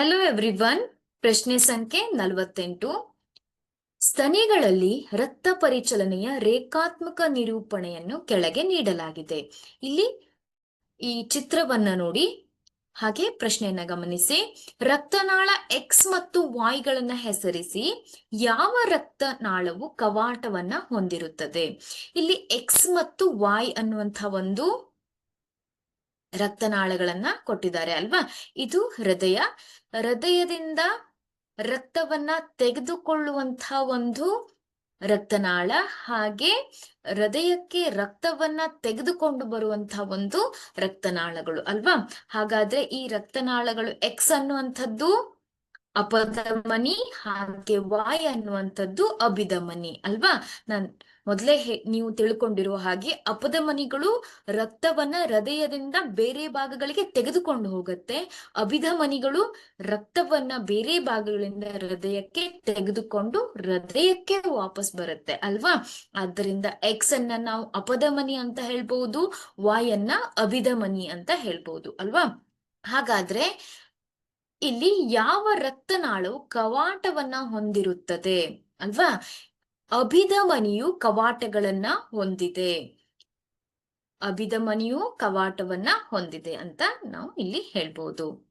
Hello everyone ಪ್ರಶ್ನೆ ಸಂಖ್ಯೆ ನಲವತ್ತೆಂಟು. ಸ್ತನಿಗಳಲ್ಲಿ ರಕ್ತ ಪರಿಚಲನೆಯ ರೇಖಾತ್ಮಕ ನಿರೂಪಣೆಯನ್ನು ಕೆಳಗೆ ನೀಡಲಾಗಿದೆ. ಇಲ್ಲಿ ಈ ಚಿತ್ರವನ್ನ ನೋಡಿ. ಹಾಗೆ ಪ್ರಶ್ನೆಯನ್ನ ಗಮನಿಸಿ. ರಕ್ತನಾಳ ಎಕ್ಸ್ ಮತ್ತು ವಾಯ್ಗಳನ್ನ ಹೆಸರಿಸಿ ಯಾವ ರಕ್ತನಾಳವು ಕವಾಟವನ್ನ ಹೊಂದಿರುತ್ತದೆ. ಇಲ್ಲಿ ಎಕ್ಸ್ ಮತ್ತು ವಾಯ್ ಅನ್ನುವಂಥ ಒಂದು ರಕ್ತನಾಳಗಳನ್ನ ಕೊಟ್ಟಿದ್ದಾರೆ ಅಲ್ವಾ? ಇದು ಹೃದಯ. ಹೃದಯದಿಂದ ರಕ್ತವನ್ನ ತೆಗೆದುಕೊಳ್ಳುವಂತ ಒಂದು ರಕ್ತನಾಳ, ಹಾಗೆ ಹೃದಯಕ್ಕೆ ರಕ್ತವನ್ನ ತೆಗೆದುಕೊಂಡು ಬರುವಂತ ಒಂದು ರಕ್ತನಾಳಗಳು ಅಲ್ವಾ? ಹಾಗಾದ್ರೆ ಈ ರಕ್ತನಾಳಗಳು ಎಕ್ಸ್ ಅನ್ನುವಂಥದ್ದು ಅಪಧಮನಿ ಹಾಗೆ ವಾಯ್ ಅನ್ನುವಂಥದ್ದು ಅಭಿಧಮನಿ, ಅಲ್ವಾ? ನಾನ್ ಮೊದಲೇ ನೀವು ತಿಳ್ಕೊಂಡಿರುವ ಹಾಗೆ ಅಪಧಮನಿಗಳು ರಕ್ತವನ್ನ ಹೃದಯದಿಂದ ಬೇರೆ ಭಾಗಗಳಿಗೆ ತೆಗೆದುಕೊಂಡು ಹೋಗುತ್ತೆ. ಅಭಿಧಮನಿಗಳು ರಕ್ತವನ್ನ ಬೇರೆ ಭಾಗಗಳಿಂದ ಹೃದಯಕ್ಕೆ ತೆಗೆದುಕೊಂಡು ಹೃದಯಕ್ಕೆ ವಾಪಸ್ ಬರುತ್ತೆ, ಅಲ್ವಾ? ಆದ್ದರಿಂದ ಎಕ್ಸ್ ಅನ್ನ ನಾವು ಅಪಧಮನಿ ಅಂತ ಹೇಳ್ಬಹುದು ವಾಯನ್ನ ಅಭಿಧಮನಿ ಅಂತ ಹೇಳ್ಬಹುದು ಅಲ್ವಾ? ಹಾಗಾದ್ರೆ ಇಲ್ಲಿ ಯಾವ ರಕ್ತನಾಳು ಕವಾಟವನ್ನ ಹೊಂದಿರುತ್ತದೆ ಅಲ್ವಾ? ಅಭಿಧಮನಿಯು ಕವಾಟಗಳನ್ನ ಹೊಂದಿದೆ. ಅಭಿಧಮನಿಯು ಕವಾಟವನ್ನ ಹೊಂದಿದೆ ಅಂತ ನಾವು ಇಲ್ಲಿ ಹೇಳ್ಬೋದು.